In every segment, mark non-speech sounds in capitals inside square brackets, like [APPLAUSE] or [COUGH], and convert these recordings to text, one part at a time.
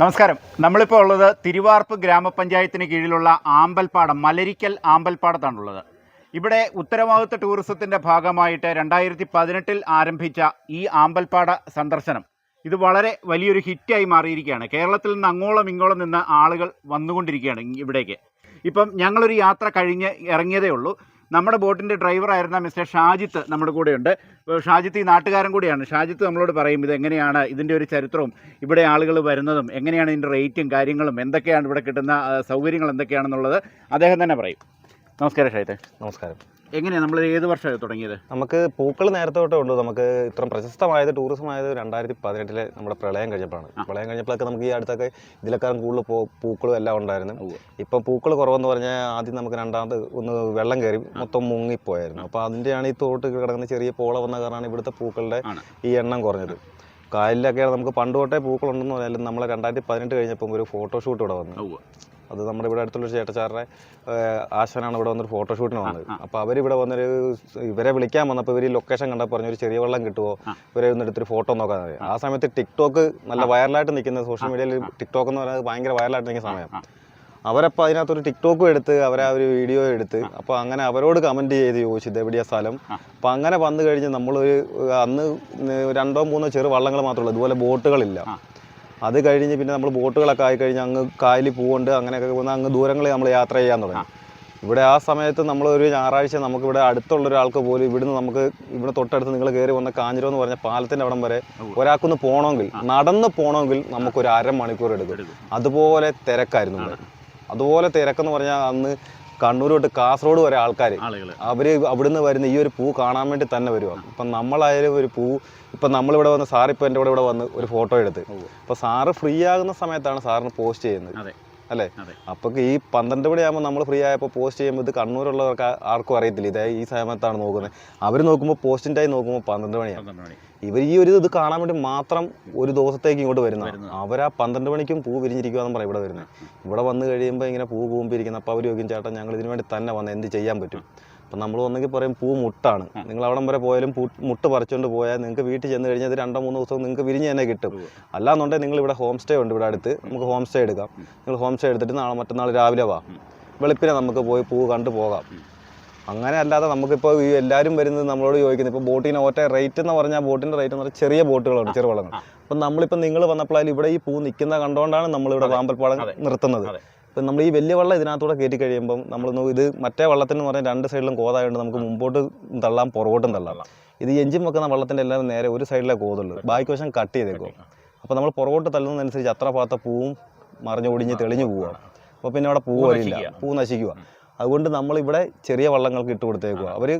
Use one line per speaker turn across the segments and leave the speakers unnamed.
നമസ്കാരം. നമ്മളിപ്പോൾ ഉള്ളത് തിരുവാർപ്പ് ഗ്രാമപഞ്ചായത്തിന് കീഴിലുള്ള ആമ്പൽപ്പാടം മലരിക്കൽ ആമ്പൽപ്പാടത്താണുള്ളത്. ഇവിടെ ഉത്തരവാദിത്വ ടൂറിസത്തിന്റെ ഭാഗമായിട്ട് രണ്ടായിരത്തി പതിനെട്ടിൽ ആരംഭിച്ച ഈ ആമ്പൽപ്പാട സന്ദർശനം ഇത് വളരെ വലിയൊരു ഹിറ്റായി മാറിയിരിക്കുകയാണ്. കേരളത്തിൽ നിന്ന് അങ്ങോളം ഇങ്ങോളം നിന്ന് ആളുകൾ വന്നുകൊണ്ടിരിക്കുകയാണ് ഇവിടേക്ക്. ഇപ്പം ഞങ്ങളൊരു യാത്ര കഴിഞ്ഞ് ഇറങ്ങിയതേ ഉള്ളൂ. നമ്മുടെ ബോട്ടിന്റെ ഡ്രൈവറായിരുന്ന മിസ്റ്റർ ഷാജിത്ത് നമ്മുടെ കൂടെയുണ്ട്. ഷാജിത്ത് ഈ നാട്ടുകാരൻ കൂടിയാണ്. ഷാജിത്ത് നമ്മളോട് പറയും ഇത് എങ്ങനെയാണ് ഇതിന്റെ ഒരു ചരിത്രവും? ഇവിടെ ആളുകൾ വരുന്നതും എങ്ങനെയാണ് ഇതിന്റെ റേറ്റും കാര്യങ്ങളും? എന്തൊക്കെയാണ് ഇവിടെ കിട്ടുന്ന സൗകര്യങ്ങൾ എന്തൊക്കെയാണെന്നുള്ളത്? അദ്ദേഹം തന്നെ പറയും. നമസ്കാരം ഷൈത്തെ
നമസ്കാരം.
എങ്ങനെയാണ് നമ്മൾ ഏത് വർഷമാണ് തുടങ്ങിയത്?
നമുക്ക് പൂക്കൾ നേരത്തെ തൊട്ടേ ഉള്ളൂ. നമുക്ക് ഇത്ര പ്രശസ്തമായത് ടൂറിസം ആയത് രണ്ടായിരത്തി പതിനെട്ടിലെ നമ്മുടെ പ്രളയം കഴിഞ്ഞപ്പോഴാണ്. പ്രളയം കഴിഞ്ഞപ്പോഴൊക്കെ നമുക്ക് ഈ അടുത്തൊക്കെ ഇതിലേക്കാളും കൂടുതൽ പൂ പൂക്കളും എല്ലാം ഉണ്ടായിരുന്നു. ഇപ്പം പൂക്കൾ കുറവെന്ന് പറഞ്ഞാൽ ആദ്യം നമുക്ക് രണ്ടാമത് ഒന്ന് വെള്ളം കയറി മൊത്തം മുങ്ങിപ്പോയായിരുന്നു. അപ്പോൾ അതിന്റെയാണ് ഈ തോട്ട് കിടക്കുന്ന ചെറിയ പോള വന്ന കാരണമാണ് ഇവിടുത്തെ പൂക്കളുടെ ഈ എണ്ണം കുറഞ്ഞത്. കായലിലൊക്കെയാണ് നമുക്ക് പണ്ട് തൊട്ടേ പൂക്കളുണ്ടെന്ന് പറഞ്ഞാലും നമ്മൾ രണ്ടായിരത്തി പതിനെട്ട് കഴിഞ്ഞപ്പോൾ ഒരു ഫോട്ടോഷൂട്ട് ഇവിടെ വന്നു. അത് നമ്മുടെ ഇവിടെ അടുത്തുള്ള ഒരു ചേട്ടച്ചാരുടെ ആശാനാണ് ഇവിടെ വന്നൊരു ഫോട്ടോഷൂട്ടിന് വന്നത്.
അപ്പൊ
അപ്പോൾ അവരിവിടെ വന്നൊരു ഇവരെ വിളിക്കാൻ വന്നപ്പോൾ ഇവർ ലൊക്കേഷൻ കണ്ടപ്പോൾ പറഞ്ഞു ഒരു ചെറിയ വെള്ളം കിട്ടുമോ. ഇവരെ ഒന്ന് എടുത്തൊരു ഫോട്ടോ നോക്കാൻ ആ. സമയത്ത് ടിക്ടോക്ക് നല്ല വൈറലായിട്ട് നിൽക്കുന്ന സോഷ്യൽ മീഡിയയിൽ ടിക്ടോക്ക് എന്ന് പറയുന്നത് ഭയങ്കര വൈറലായിട്ട് നിൽക്കുന്ന സമയം. അവരപ്പോൾ അതിനകത്തൊരു ടിക്ടോക്കും എടുത്ത് അവരെ ആ ഒരു വീഡിയോ എടുത്ത് അപ്പോൾ അങ്ങനെ അവരോട് കമന്റ് ചെയ്ത് ചോദിച്ചു ഇതെവിടെയാ സ്ഥലം. അപ്പോൾ അങ്ങനെ വന്നു കഴിഞ്ഞ് നമ്മളൊരു അന്ന് രണ്ടോ മൂന്നോ ചെറു വള്ളങ്ങൾ മാത്രമേ ഉള്ളൂ. ഇതുപോലെ ബോട്ടുകളില്ല. അത് കഴിഞ്ഞ് പിന്നെ നമ്മൾ ബോട്ടുകളൊക്കെ ആയി കഴിഞ്ഞ് അങ്ങ് കായലിൽ പോകുന്നുണ്ട് അങ്ങനെയൊക്കെ പോകുന്ന അങ്ങ് ദൂരങ്ങളിൽ നമ്മൾ യാത്ര ചെയ്യാൻ തുടങ്ങി. ഇവിടെ ആ സമയത്ത് നമ്മൾ ഒരു ഞായറാഴ്ച നമുക്ക് ഇവിടെ അടുത്തുള്ള ഒരാൾക്ക് പോലും ഇവിടുന്ന് നമുക്ക് ഇവിടെ തൊട്ടടുത്ത് നിങ്ങൾ കയറി വന്ന കാഞ്ഞിരോ എന്ന് പറഞ്ഞ പാലത്തിന്റെ അവിടം വരെ ഒരാൾക്കൊന്ന് പോകണമെങ്കിൽ നടന്ന് പോകണമെങ്കിൽ നമുക്കൊരു അരമണിക്കൂർ എടുക്കും.
എടുക്കും.
അതുപോലെ തിരക്കായിരുന്നു ഇവിടെ. അതുപോലെ തിരക്കെന്ന് പറഞ്ഞാൽ അന്ന് കണ്ണൂർ തൊട്ട് കാസർഗോഡ് വരെ ആൾക്കാർ അവർ അവിടുന്ന് വരുന്ന ഈ ഒരു പൂ കാണാൻ വേണ്ടി തന്നെ വരുക അപ്പം നമ്മളായാലും ഒരു പൂ ഇപ്പം നമ്മളിവിടെ വന്ന് സാർ ഇപ്പോൾ എന്റെ കൂടെ ഇവിടെ വന്ന് ഒരു ഫോട്ടോ എടുത്ത്. അപ്പോൾ സാറ് ഫ്രീ ആകുന്ന സമയത്താണ് സാറിന് പോസ്റ്റ് ചെയ്യുന്നത്. അല്ലേ?
അപ്പൊ
അപ്പോൾ ഈ പന്ത്രണ്ട് മണിയാകുമ്പോൾ നമ്മൾ ഫ്രീ ആയപ്പോൾ പോസ്റ്റ് ചെയ്യുമ്പോൾ ഇത് കണ്ണൂരുള്ളവർക്ക് ആർക്കും അറിയത്തില്ല. ഇതേ ഈ സമയത്താണ് നോക്കുന്നത്. അവർ നോക്കുമ്പോൾ പോസ്റ്റിന്റെ ആയി നോക്കുമ്പോൾ പന്ത്രണ്ട് മണിയാണ് ഇവർ ഈ ഒരു ഇത് കാണാൻ വേണ്ടി മാത്രം ഒരു ദിവസത്തേക്ക് ഇങ്ങോട്ട് വരുന്ന ആ പന്ത്രണ്ട് മണിക്കും പൂ വിരിഞ്ഞിരിക്കുകയെന്ന് പറയും ഇവിടെ വരുന്നത്. ഇവിടെ വന്നു കഴിയുമ്പോൾ ഇങ്ങനെ പൂ കൂമ്പിരിക്കുന്നത് അപ്പോൾ അവർ ചോദിക്കും ചേട്ടാ ഞങ്ങൾ ഇതിനു വേണ്ടി തന്നെ വന്ന് എന്ത് ചെയ്യാൻ പറ്റും? അപ്പം നമ്മൾ ഒന്നെങ്കിൽ പറയും പൂ മുട്ടാണ്. നിങ്ങൾ അവിടം വരെ പോയാലും പൂ മുട്ട് പറിച്ചുകൊണ്ട് പോയാൽ നിങ്ങൾക്ക് വീട്ടിൽ ചെന്ന് കഴിഞ്ഞാൽ അത് രണ്ടോ മൂന്നോ ദിവസം നിങ്ങൾക്ക് വിരിഞ്ഞ് തന്നെ കിട്ടും. അല്ലാന്നുണ്ടെങ്കിൽ നിങ്ങൾ ഇവിടെ ഹോം സ്റ്റേ ഉണ്ട് ഇവിടെ അടുത്ത്. നമുക്ക് ഹോം സ്റ്റേ എടുക്കാം. നിങ്ങൾ ഹോം സ്റ്റേ എടുത്തിട്ട് നാളെ മറ്റന്നാൾ രാവിലെ വാ. വെളുപ്പിനെ നമുക്ക് പോയി പൂ കണ്ടു പോകാം. അങ്ങനെ അല്ലാതെ നമുക്കിപ്പോൾ ഈ എല്ലാവരും വരുന്നത് നമ്മളോട് ചോദിക്കുന്നത് ഇപ്പോൾ ബോട്ടിന് ഒറ്റ റേറ്റ് എന്ന് പറഞ്ഞാൽ ബോട്ടിന്റെ റേറ്റ് എന്ന് പറഞ്ഞാൽ ചെറിയ ബോട്ടുകളാണ് ചെറുവളങ്ങൾ അപ്പം നമ്മളിപ്പോൾ നിങ്ങൾ വന്നപ്പോഴായാലും ഇവിടെ ഈ പൂ നിൽക്കുന്ന കണ്ടുകൊണ്ടാണ് നമ്മളിവിടെ പാമ്പൽപ്പാടം. നിർത്തുന്നത്. ഇപ്പം നമ്മൾ ഈ വലിയ വള്ളം ഇതിനകത്തൂടെ കയറ്റി കഴിയുമ്പം നമ്മൾ ഇത് മറ്റേ വള്ളത്തിന് പറഞ്ഞാൽ രണ്ട് സൈഡിലും കോതായതുകൊണ്ട് നമുക്ക് മുമ്പോട്ട് തള്ളാം പുറകോട്ടും തള്ളാം. ഇത് എഞ്ചിൻ വെക്കുന്ന വള്ളത്തിന്റെ എല്ലാം നേരെ ഒരു സൈഡിലേ കോതുള്ളൂ ബാക്കി വശം കട്ട് ചെയ്തേക്കും. അപ്പോൾ നമ്മൾ പുറകോട്ട് തള്ളുന്നതനുസരിച്ച് അത്ര ഭാഗത്തെ പൂവും മറിഞ്ഞ് ഒടിഞ്ഞ് തെളിഞ്ഞു പോവുകയാണ് അപ്പോൾ പിന്നെ അവിടെ പൂ വരില്ല. പൂ നശിക്കുക. അതുകൊണ്ട് നമ്മളിവിടെ ചെറിയ വള്ളങ്ങൾക്ക് ഇട്ട് കൊടുത്തേക്കുക. അവർ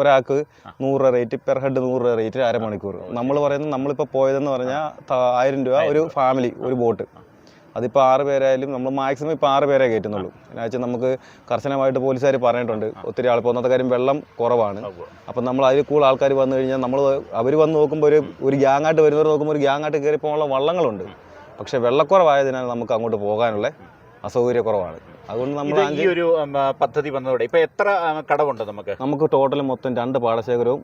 ഒരാൾക്ക് നൂറ് രൂപ റേറ്റ് പെർ ഹെഡ് നൂറ് രൂപ റേറ്റ് അരമണിക്കൂർ. നമ്മൾ പറയുന്നത് നമ്മളിപ്പോൾ പോയതെന്ന് പറഞ്ഞാൽ ആയിരം രൂപ ഒരു ഫാമിലി ഒരു ബോട്ട് അതിപ്പോൾ ആറ് പേരായാലും നമ്മൾ മാക്സിമം ഇപ്പോൾ ആറ് പേരെ കയറ്റുന്നുള്ളൂ. എന്നുവെച്ചാൽ നമുക്ക് കർശനമായിട്ട് പോലീസുകാർ പറഞ്ഞിട്ടുണ്ട് ഒത്തിരി ആൾ പോകുന്നത് കാര്യം വെള്ളം കുറവാണ്. അപ്പം നമ്മൾ അതിൽ കൂടുതൽ ആൾക്കാർ വന്നു കഴിഞ്ഞാൽ നമ്മൾ അവർ വന്ന് നോക്കുമ്പോൾ ഒരു ഒരു ഗ്യാങ്ങായിട്ട് വരുന്നവർ നോക്കുമ്പോൾ ഒരു ഗ്യാങ്ങായിട്ട് കയറി പോകാനുള്ള വള്ളങ്ങളുണ്ട്. പക്ഷേ വെള്ളക്കുറവായതിനാൽ നമുക്ക് അങ്ങോട്ട് പോകാനുള്ള അസൗകര്യക്കുറവാണ്. അതുകൊണ്ട് നമ്മൾ
ഈ ഒരു പദ്ധതി വന്നതോടെ ഇപ്പോൾ എത്ര കടവുണ്ട് നമുക്ക്?
നമുക്ക് ടോട്ടൽ മൊത്തം രണ്ട് പാടശേഖരവും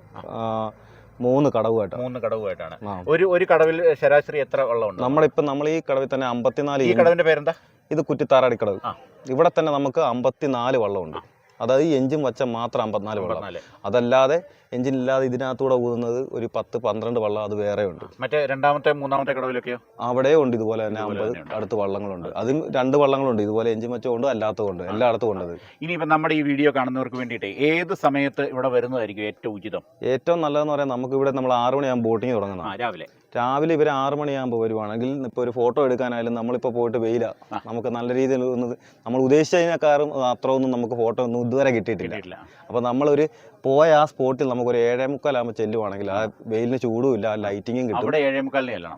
മൂന്ന് കടവുമായിട്ട്
മൂന്ന് കടവുമായിട്ടാണ്. ഒരു ഒരു കടവിൽ ശരാശരി എത്ര വെള്ളമുണ്ട്?
നമ്മളിപ്പോ നമ്മൾ ഈ കടവിൽ തന്നെ അമ്പത്തിനാല്
ഈ കടവിന്റെ പേരെന്താ?
ഇത് കുറ്റിത്താറാടിക്കടവ്.
കടവ്
ഇവിടെ തന്നെ നമുക്ക് അമ്പത്തിനാല് വള്ളമുണ്ട്. അതായത് ഈ എഞ്ചിൻ വച്ച മാത്രം അമ്പത്തിനാല് വള്ളം. അതല്ലാതെ എഞ്ചിൻ ഇല്ലാതെ ഇതിനകത്തൂടെ ഊതുന്നത് ഒരു പത്ത് പന്ത്രണ്ട് വള്ളം അത് വേറെ ഉണ്ട്.
മറ്റേ രണ്ടാമത്തെ മൂന്നാമത്തെ കടവിലൊക്കെയോ?
അവിടെ ഉണ്ട് ഇതുപോലെ തന്നെ അമ്പത്. അടുത്ത് വള്ളങ്ങളുണ്ട്. അതും രണ്ട് വള്ളങ്ങളുണ്ട്. ഇതുപോലെ എഞ്ചിൻ വെച്ചുകൊണ്ട് അല്ലാത്തതുകൊണ്ട് എല്ലായിടത്തും ഉണ്ട്. ഇനിയിപ്പോ
ഇനിയിപ്പോൾ നമ്മുടെ ഈ വീഡിയോ കാണുന്നവർക്ക് വേണ്ടിയിട്ട് ഏത് സമയത്ത് ഇവിടെ വരുന്നതായിരിക്കും ഏറ്റവും ഉചിതം?
ഏറ്റവും നല്ലതെന്ന് പറയാൻ നമുക്ക് ഇവിടെ നമ്മൾ ആറ് മണിയാകുമ്പോൾ ബോട്ടിങ് തുടങ്ങുന്നത്
രാവിലെ.
രാവിലെ ഇവർ ആറ് മണിയാകുമ്പോൾ വരുവാണെങ്കിൽ ഇപ്പോൾ ഒരു ഫോട്ടോ എടുക്കാനായാലും നമ്മളിപ്പോൾ പോയിട്ട് വെയില. നമുക്ക് നല്ല രീതിയിൽ ഒന്ന് നമ്മൾ ഉദ്ദേശിച്ചതിനേക്കാളും അത്ര ഒന്നും നമുക്ക് ഫോട്ടോ ഒന്നും ഇതുവരെ കിട്ടിയിട്ടില്ല. അപ്പോൾ നമ്മളൊരു പോയ ആ സ്പോട്ടിൽ നമുക്കൊരു ഏഴേ മുക്കാലാകുമ്പോൾ ചെല്ലുവാണെങ്കിൽ ആ വെയിലിന് ചൂടും ഇല്ല ആ ലൈറ്റിങ്ങും കിട്ടും.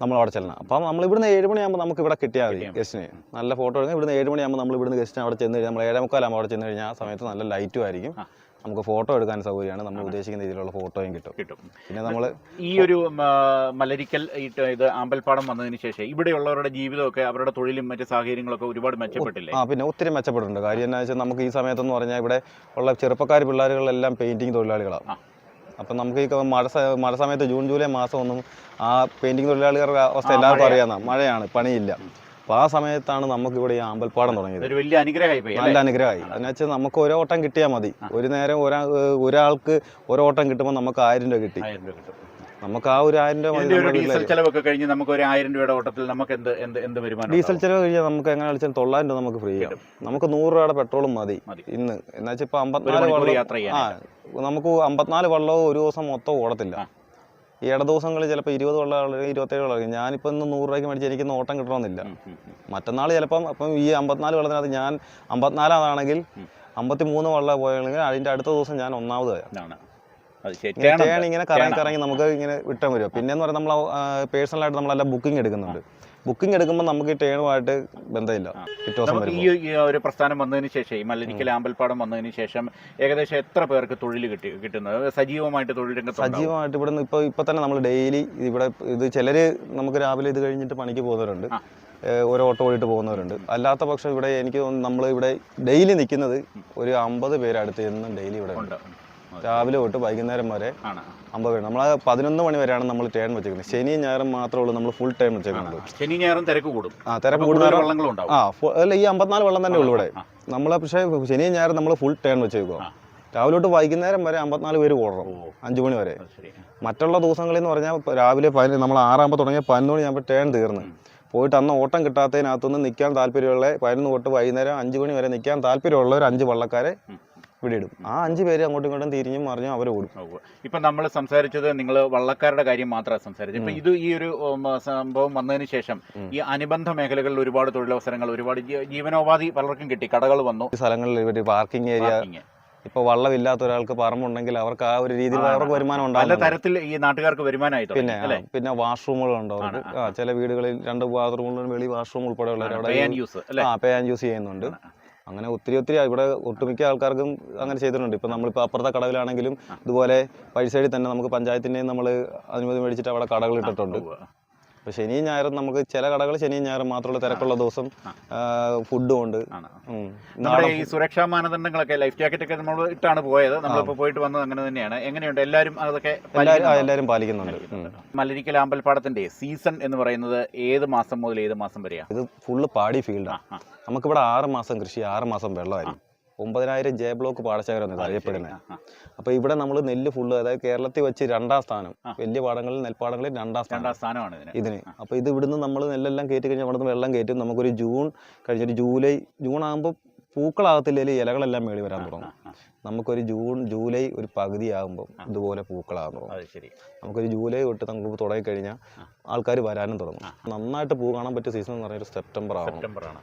നമ്മൾ അവിടെ ചെല്ലണം. അപ്പം നമ്മൾ ഇവിടുന്ന് ഏഴ് മണിയാകുമ്പോൾ നമുക്ക് ഇവിടെ കിട്ടിയാൽ മതി ഗസ്റ്റിന്. നല്ല ഫോട്ടോ എടുക്കാം ഇവിടുന്ന് ഏഴ് മണിയാകുമ്പോൾ നമ്മൾ ഇവിടുന്ന് ഗസ്റ്റിന് അവിടെ ചെന്ന് കഴിഞ്ഞാൽ നമ്മൾ ഏഴേ മുക്കാലാകുമ്പോൾ അവിടെ ചെന്ന് കഴിഞ്ഞാൽ ആ സമയത്ത് നല്ല ലൈറ്റും ആയിരിക്കും. നമുക്ക് ഫോട്ടോ എടുക്കാൻ സൗകര്യമാണ്. നമ്മൾ ഉദ്ദേശിക്കുന്ന രീതിയിലുള്ള ഫോട്ടോയും കിട്ടും.
കിട്ടും.
പിന്നെ നമ്മൾ
ഈ ഒരു മലരിക്കൽ ഇത് ആമ്പൽപ്പാടം വന്നതിന് ശേഷം ഇവിടെയുള്ളവരുടെ ജീവിതമൊക്കെ അവരുടെ തൊഴിലും മറ്റ് സാഹചര്യങ്ങളൊക്കെ ഒരുപാട് മെച്ചപ്പെട്ടില്ലേ?
ആ പിന്നെ ഒത്തിരി മെച്ചപ്പെട്ടിട്ടുണ്ട്. കാര്യം എന്താ വെച്ചാൽ നമുക്ക് ഈ സമയത്തെന്ന് പറഞ്ഞാൽ ഇവിടെ ഉള്ള ചെറുപ്പക്കാർ പിള്ളേരുകളെല്ലാം പെയിന്റിംഗ് തൊഴിലാളികളാണ്. അപ്പം നമുക്ക് ഈ മഴ മഴ സമയത്ത് ജൂൺ ജൂലൈ മാസം ഒന്നും ആ പെയിന്റിംഗ് തൊഴിലാളികളുടെ അവസ്ഥ എല്ലാവർക്കും. അറിയാവുന്ന മഴയാണ് പണിയില്ല. അപ്പോൾ ആ സമയത്താണ് നമുക്ക് ഇവിടെ ഈ ആമ്പൽപ്പാടം തുടങ്ങിയത്.
ഒരു വലിയ അനുഗ്രഹമായി
നല്ല അനുഗ്രഹമായി. എന്നുവെച്ചാൽ നമുക്ക് ഒരു ഓട്ടം കിട്ടിയാൽ മതി. ഒരു നേരം ഒരാ ഒരാൾക്ക് ഒരു ഓട്ടം കിട്ടുമ്പോൾ നമുക്ക് ആയിരം രൂപ കിട്ടി. നമുക്ക് ആ ഒരു ആയിരം രൂപ
ഡീസൽ. ചെലവൊക്കെ കഴിഞ്ഞ് നമുക്ക് ഒരു ആയിരം രൂപയുടെ ഓട്ടത്തിൽ നമുക്ക് എന്ത് എന്ത് എന്ത് വരുമാനം
ഡീസൽ? ചെലവ് കഴിഞ്ഞാൽ നമുക്ക് എങ്ങനെ കളിച്ചാൽ തൊള്ളായിരം രൂപ നമുക്ക് ഫ്രീ ആണ് നമുക്ക് നൂറ് രൂപയുടെ പെട്രോളും മതി. ഇന്ന്. എന്നുവെച്ചാൽ ഇപ്പൊ അമ്പത്തിനാല് വള്ളം
യാത്ര ചെയ്യാം
ആ നമുക്ക് അമ്പത്തിനാല് വള്ളവും ഒരു ദിവസം മൊത്തം ഓടത്തില്ല. ഈ ഇട ദിവസങ്ങളിൽ ചിലപ്പോൾ ഇരുപത് വെള്ളം ഇരുപത്തേഴ് വെള്ളം. ഞാനിപ്പോൾ ഇന്ന് നൂറ് രൂപയ്ക്ക് മേടിച്ച് എനിക്ക് ഓട്ടം കിട്ടണമെന്നില്ല. മറ്റന്നാൾ ചിലപ്പം അപ്പം ഈ അമ്പത്തിനാല് വെള്ളത്തിനകത്ത് ഞാൻ അമ്പത്തിനാലാണെങ്കിൽ അമ്പത്തി മൂന്ന് വെള്ളം പോയെങ്കിൽ അതിന്റെ അടുത്ത ദിവസം ഞാൻ ഒന്നാമത് ഇങ്ങനെ കറങ്ങി കറങ്ങി നമുക്ക് ഇങ്ങനെ വിട്ടാൻ വരും. പിന്നെ എന്ന് പറയുന്നത് നമ്മൾ പേഴ്സണലായിട്ട് നമ്മളെല്ലാം ബുക്കിംഗ് എടുക്കുന്നുണ്ട്. ബുക്കിംഗ് എടുക്കുമ്പോൾ നമുക്ക് ഈ ടേണുമായിട്ട് ബന്ധമില്ല. പിറ്റേ ദിവസം
നമുക്ക് ഈ
വരുമ്പോൾ
ഈ ഒരു പ്രസ്ഥാനം വന്നതിന് ശേഷം ഈ മല്ലരിക്കൽ ആമ്പൽപ്പാടം വന്നതിന് ശേഷം ഏകദേശം എത്ര പേർക്ക് തൊഴിൽ കിട്ടി കിട്ടുന്നത്? സജീവമായിട്ട് തൊഴിൽ രംഗത്ത്
സജീവമായിട്ട് ഇവിടെ ഇപ്പൊ ഇപ്പോൾ ഇപ്പോൾ തന്നെ നമ്മൾ ഡെയിലി ഇവിടെ ഇത് ചിലർ നമുക്ക് രാവിലെ ഇത് കഴിഞ്ഞിട്ട് പണിക്ക് പോകുന്നവരുണ്ട്.
ആ.
ഏഹ് ഒരു ഓട്ടോ ഓടിട്ട് പോകുന്നവരുണ്ട്. അല്ലാത്ത പക്ഷം ഇവിടെ എനിക്ക് തോന്നുന്നു നമ്മൾ ഇവിടെ ഡെയിലി നിൽക്കുന്നത് ഒരു അമ്പത് പേരടുത്ത് എന്നും ഡെയിലി ഇവിടെ ഉണ്ട്.
ഉണ്ട്.
രാവിലെ തൊട്ട് വൈകുന്നേരം വരെ അമ്പത് പേര്. നമ്മൾ പതിനൊന്ന് മണി വരെയാണ് നമ്മൾ ടേൺ വെച്ചേക്കുന്നത്. ശനിയും ഞായറും മാത്രമേ ഉള്ളൂ നമ്മൾ ഫുൾ ടൈം വെച്ചേക്കുന്നത്.
ശനി ഞായറും തിരക്ക് കൂടും.
ആ തിരക്ക്
കൂടുന്ന
ആ അല്ല ഈ അമ്പത്തിനാല് വെള്ളം തന്നെ ഉള്ളൂ ഇവിടെ. നമ്മൾ പക്ഷേ ശനിയും ഞായറും നമ്മൾ ഫുൾ ടേൺ വെച്ചേക്കുക. രാവിലെ തൊട്ട് വൈകുന്നേരം വരെ അമ്പത്തിനാല് പേര് ഓടണം. അഞ്ചു മണി വരെ. മറ്റുള്ള ദിവസങ്ങളിൽ എന്ന് പറഞ്ഞാൽ രാവിലെ പതിന നമ്മൾ ആറാകുമ്പോൾ തുടങ്ങിയ പതിനൊന്ന് മണി ആകുമ്പോൾ ടേൺ തീർന്ന്. പോയിട്ട് അന്ന് ഓട്ടം കിട്ടാത്തതിനകത്തുനിന്ന് നിൽക്കാൻ താല്പര്യമുള്ള പതിനൊന്ന് തൊട്ട് വൈകുന്നേരം അഞ്ച് മണി വരെ നിൽക്കാൻ താല്പര്യമുള്ള ഒരു അഞ്ച് വള്ളക്കാരെ. ഇവിടെ ഇടും. ആ അഞ്ച് പേര് അങ്ങോട്ടും ഇങ്ങോട്ടും തിരിഞ്ഞും മറിഞ്ഞും അവർ ഓടും.
ഇപ്പൊ നമ്മൾ സംസാരിച്ചത് നിങ്ങൾ വള്ളക്കാരുടെ കാര്യം മാത്രമാണ് സംസാരിച്ചത്. ഇപ്പൊ ഇത് ഈ ഒരു സംഭവം വന്നതിന് ശേഷം ഈ അനുബന്ധ മേഖലകളിൽ ഒരുപാട് തൊഴിലവസരങ്ങൾ ഒരുപാട് ജീവനോപാധി പലർക്കും കിട്ടി. കടകൾ വന്നു.
സ്ഥലങ്ങളിൽ ഇവർ പാർക്കിംഗ് ഏരിയ ഇപ്പൊ വള്ളമില്ലാത്ത ഒരാൾക്ക് പറമ്പുണ്ടെങ്കിൽ അവർക്ക് ആ ഒരു രീതിയിൽ അവർക്ക് വരുമാനം
പല
ഉണ്ടാകും
തരത്തിൽ ഈ നാട്ടുകാർക്ക് വരുമാനമായി
പിന്നെ പിന്നെ വാഷ്റൂമുകളുണ്ട് ഉണ്ടാവും. ചില വീടുകളിൽ രണ്ട് ബാത്റൂമുകളിലും വെളി വാഷ്റൂം ഉൾപ്പെടെയുള്ള
പേ ആൻഡ് യൂസ്
ചെയ്യുന്നുണ്ട്. അങ്ങനെ ഒത്തിരി ഒത്തിരി ഇവിടെ ഒട്ടുമിക്ക ആൾക്കാർക്കും അങ്ങനെ ചെയ്തിട്ടുണ്ട്. ഇപ്പം നമ്മളിപ്പോൾ അപ്പുറത്തെ കടവിലാണെങ്കിലും ഇതുപോലെ വഴിസൈഡിൽ തന്നെ നമുക്ക് പഞ്ചായത്തിന്റെയും നമ്മൾ അനുമതി മേടിച്ചിട്ട് അവിടെ കടകൾ ഇട്ടിട്ടുണ്ട്. അപ്പോൾ ശനിയും ഞായറും നമുക്ക് ചില കടകൾ ശനിയും ഞായറും മാത്രമുള്ള തിരക്കുള്ള ദിവസം ഫുഡും ഉണ്ട്.
നമ്മുടെ ഈ സുരക്ഷാ മാനദണ്ഡങ്ങളൊക്കെ ലൈഫ് ജാക്കറ്റ് ഒക്കെ നമ്മൾ ഇട്ടാണ് പോയത്. നമ്മളിപ്പോ പോയിട്ട് വന്നത് അങ്ങനെ തന്നെയാണ്. എങ്ങനെയുണ്ട്? എല്ലാവരും അതൊക്കെ
എല്ലാവരും
പാലിക്കുന്നുണ്ടോ? മലരിക്കൽ അമ്പൽപ്പാടത്തിന്റെ സീസൺ എന്ന് പറയുന്നത് ഏത് മാസം മുതൽ ഏത് മാസം വരെയാണ്
ഇത് ഫുള്ള് പാടി ഫീൽഡാണ് നമുക്കിവിടെ ആറ് മാസം കൃഷി ആറ് മാസം വെള്ളമായിരിക്കും. ഒമ്പതിനായിരം ജെ ബ്ലോക്ക് പാടശേഖരം എന്നാണ് അറിയപ്പെടുന്നത്. അപ്പോൾ ഇവിടെ നമ്മൾ നെല്ല് ഫുള്ള് അതായത് കേരളത്തിൽ വെച്ച് രണ്ടാം സ്ഥാനം വലിയ പാടങ്ങളിൽ നെൽപ്പാടങ്ങളിൽ രണ്ടാം സ്ഥാനം.
സ്ഥാനമാണ് ഇതിന്.
അപ്പൊ അപ്പോൾ ഇത് ഇവിടുന്ന് നമ്മൾ നെല്ലെല്ലാം കയറ്റി കഴിഞ്ഞാൽ അവിടുന്ന് വെള്ളം കയറ്റും. നമുക്കൊരു ജൂൺ കഴിഞ്ഞിട്ട് ജൂലൈ ജൂൺ ആകുമ്പോൾ പൂക്കളാകത്തില്ലെങ്കിൽ ഇലകളെല്ലാം മേളി വരാൻ തുടങ്ങും. നമുക്കൊരു ജൂൺ ജൂലൈ ഒരു പകുതി ആകുമ്പോൾ ഇതുപോലെ പൂക്കളാകാൻ തുടങ്ങും.
ശരി.
നമുക്കൊരു ജൂലൈ തൊട്ട് നമുക്ക് തുടങ്ങി കഴിഞ്ഞാൽ ആൾക്കാർ വരാനും തുടങ്ങും. നന്നായിട്ട് പൂ കാണാൻ പറ്റിയ സീസൺ എന്ന് പറഞ്ഞാൽ സെപ്റ്റംബർ
ആണ്.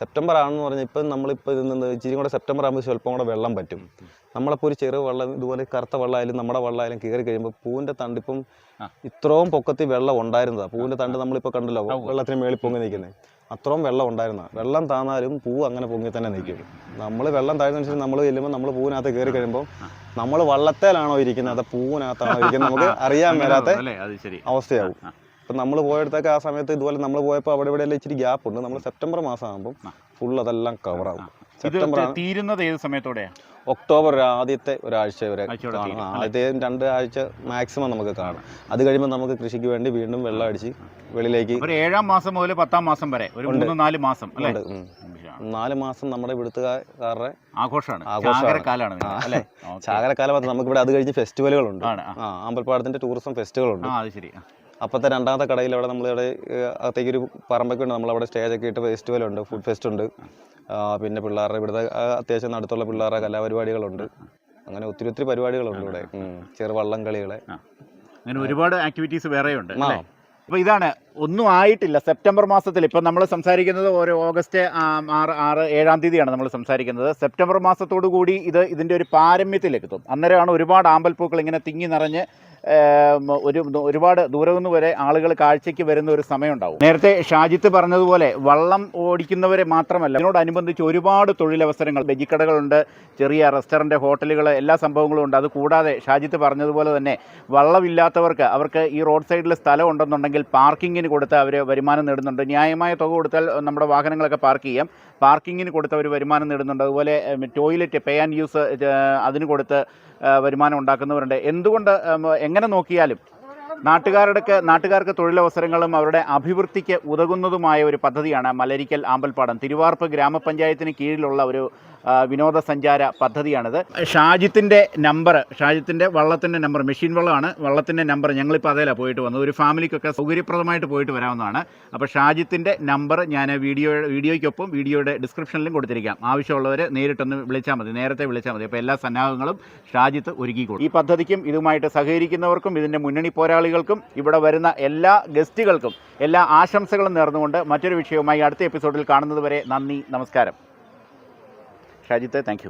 സെപ്റ്റംബർ ആണെന്ന് പറഞ്ഞാൽ ഇപ്പം നമ്മളിപ്പോൾ ഇതിൽ നിന്ന് ഇച്ചിരി കൂടെ സെപ്റ്റംബർ ആകുമ്പോൾ സ്വല്പം കൂടെ വെള്ളം പറ്റും. നമ്മളിപ്പോൾ ഒരു ചെറു വെള്ളം ഇതുപോലെ കറുത്ത വെള്ളമായാലും നമ്മുടെ വെള്ളമായാലും കയറി കഴിയുമ്പോൾ പൂവിന്റെ
തണ്ടിപ്പം.
ഇത്രയും പൊക്കത്തിൽ വെള്ളം ഉണ്ടായിരുന്നതാണ് പൂവിന്റെ തണ്ട് നമ്മളിപ്പോൾ കണ്ടല്ലോ വെള്ളത്തിന് മേളിൽ പൊങ്ങി നിൽക്കുന്നത് അത്രയും വെള്ളം ഉണ്ടായിരുന്ന വെള്ളം താന്നാലും പൂ അങ്ങനെ പൊങ്ങി തന്നെ നിൽക്കും. നമ്മൾ വെള്ളം താഴ്ന്നനുസരിച്ച് നമ്മൾ ചെല്ലുമ്പോൾ നമ്മൾ പൂവിനകത്ത് കയറി കഴിയുമ്പോൾ നമ്മൾ വള്ളത്തേലാണോ ഇരിക്കുന്നത്? അത് പൂവിനകത്താണോ ഇരിക്കുന്നത്? നമുക്ക് [LAUGHS] അറിയാൻ മേലാത്ത അവസ്ഥയാവും. ഇപ്പം നമ്മൾ പോയടുത്തൊക്കെ ആ സമയത്ത് ഇതുപോലെ നമ്മൾ പോയപ്പോൾ അവിടെ ഇവിടെ എല്ലാം ഇച്ചിരി ഗ്യാപ്പ് ഉണ്ട്. നമ്മൾ സെപ്റ്റംബർ മാസം ആകുമ്പോൾ ഫുൾ അതെല്ലാം കവറാകും സെപ്റ്റംബർ
തീരുന്നത് ഏത് സമയത്തോടെയാണ്
ഒക്ടോബർ ആദ്യത്തെ ഒരാഴ്ച വരെ ആദ്യത്തെ രണ്ട് ആഴ്ച മാക്സിമം നമുക്ക് കാണാം. അത് കഴിയുമ്പോൾ നമുക്ക് കൃഷിക്ക് വേണ്ടി വീണ്ടും വെള്ളം അടിച്ച് വെളിയിലേക്ക്
ഒരു ഏഴാം മാസം മുതൽ പത്താം മാസം വരെ ഒരു മൂന്ന് നാല് മാസം അല്ലേ?
ഉണ്ട്. നാല് മാസം നമ്മുടെ ഇവിടുത്തുകാരുടെ
ആഘോഷമാണ്. ചാകരക്കാലാണ് അല്ലേ.
ചാകരക്കാലം നമുക്ക് ഇവിടെ അത് കഴിഞ്ഞ് ഫെസ്റ്റിവലുകളുണ്ട് അമ്പലപ്പാടത്തിന്റെ ടൂറിസം ഫെസ്റ്റിവലുണ്ട്. അപ്പോഴത്തെ രണ്ടാമത്തെ കടയിൽ അവിടെ നമ്മളിവിടെ അകത്തേക്ക് ഒരു പറമ്പൊക്കെ ഉണ്ട്. നമ്മളവിടെ സ്റ്റേജൊക്കെ ഇട്ട് ഫെസ്റ്റിവൽ ഉണ്ട് ഫുഡ് ഫെസ്റ്റ് ഉണ്ട്. പിന്നെ പിള്ളേരുടെ ഇവിടുത്തെ അത്യാവശ്യം അടുത്തുള്ള പിള്ളേരുടെ കലാപരിപാടികളുണ്ട്. അങ്ങനെ ഒത്തിരി ഒത്തിരി പരിപാടികളുണ്ട് ഇവിടെ. ചെറുവള്ളം ചെറു കളികളെ.
അങ്ങനെ ഒരുപാട് ആക്ടിവിറ്റീസ് വേറെയുണ്ട് അപ്പോൾ ഇതാണ് ഒന്നും ആയിട്ടില്ല. സെപ്റ്റംബർ മാസത്തിൽ ഇപ്പം നമ്മൾ സംസാരിക്കുന്നത് ഒരു ഓഗസ്റ്റ് ആറ് ആറ് ഏഴാം തീയതിയാണ് നമ്മൾ സംസാരിക്കുന്നത്. സെപ്റ്റംബർ മാസത്തോടു കൂടി ഇത് ഇതിന്റെ ഒരു പാരമ്യത്തിലേക്ക് എത്തും. അന്നേരമാണ് ഒരുപാട് ആമ്പൽപ്പൂക്കൾ ഇങ്ങനെ തിങ്ങി നിറഞ്ഞ് ഒരു ഒരുപാട് ദൂരമൊന്നും വരെ ആളുകൾ കാഴ്ചയ്ക്ക് വരുന്ന ഒരു സമയം ഉണ്ടാവും നേരത്തെ ഷാജിത്ത് പറഞ്ഞതുപോലെ വള്ളം ഓടിക്കുന്നവരെ മാത്രമല്ല ഇതിനോടനുബന്ധിച്ച് ഒരുപാട് തൊഴിലവസരങ്ങൾ വെജിക്കടകളുണ്ട് ചെറിയ റെസ്റ്റോറന്റ് ഹോട്ടലുകൾ എല്ലാ സംഭവങ്ങളും ഉണ്ട്. അത് കൂടാതെ ഷാജിത്ത് പറഞ്ഞതുപോലെ തന്നെ വള്ളമില്ലാത്തവർക്ക് അവർക്ക് ഈ റോഡ് സൈഡിൽ സ്ഥലം ഉണ്ടെന്നുണ്ടെങ്കിൽ പാർക്കിങ്ങിന് കൊടുത്ത് അവർ വരുമാനം നേടുന്നുണ്ട്. ന്യായമായ തുക കൊടുത്താൽ നമ്മുടെ വാഹനങ്ങളൊക്കെ പാർക്ക് ചെയ്യാം. പാർക്കിങ്ങിന് കൊടുത്ത് അവർ വരുമാനം നേടുന്നുണ്ട്. അതുപോലെ ടോയ്ലറ്റ് പേ ആൻഡ് യൂസ് അതിന് കൊടുത്ത് വരുമാനം ഉണ്ടാക്കുന്നവരുണ്ട്. എന്തുകൊണ്ട് എങ്ങനെ നോക്കിയാലും നാട്ടുകാരുടെ നാട്ടുകാർക്ക് തൊഴിലവസരങ്ങളും അവരുടെ അഭിവൃദ്ധിക്ക് ഉതകുന്നതുമായ ഒരു പദ്ധതിയാണ് മലരിക്കൽ ആമ്പൽപ്പാടം. തിരുവാർപ്പ് ഗ്രാമപഞ്ചായത്തിന് കീഴിലുള്ള ഒരു വിനോദസഞ്ചാര പദ്ധതിയാണിത്. ഷാജിത്തിന്റെ നമ്പർ ഷാജിത്തിന്റെ വള്ളത്തിന്റെ നമ്പർ മെഷീൻ വള്ളമാണ്. വള്ളത്തിന്റെ നമ്പർ ഞങ്ങളിപ്പോൾ അതേലാണ് പോയിട്ട് വന്നത്. ഒരു ഫാമിലിക്കൊക്കെ സൗകര്യപ്രദമായിട്ട് പോയിട്ട് വരാവുന്നതാണ്. അപ്പോൾ ഷാജിത്തിന്റെ നമ്പർ ഞാൻ വീഡിയോ വീഡിയോയ്ക്കൊപ്പം വീഡിയോയുടെ ഡിസ്ക്രിപ്ഷനിലും കൊടുത്തിരിക്കാം. ആവശ്യമുള്ളവർ നേരിട്ടൊന്ന് വിളിച്ചാൽ മതി. നേരത്തെ വിളിച്ചാൽ മതി. അപ്പോൾ എല്ലാ സന്നാഹങ്ങളും ഷാജിത്ത് ഒരുക്കിക്കൊടുക്കും ഈ പദ്ധതിക്കും ഇതുമായിട്ട് സഹകരിക്കുന്നവർക്കും ഇതിന്റെ മുന്നണി പോരാളികൾക്കും ഇവിടെ വരുന്ന എല്ലാ ഗസ്റ്റുകൾക്കും എല്ലാ ആശംസകളും നേർന്നുകൊണ്ട് മറ്റൊരു വിഷയവുമായി അടുത്ത എപ്പിസോഡിൽ കാണുന്നതുവരെ നന്ദി നമസ്കാരം. ഷാജിത്ത് താങ്ക്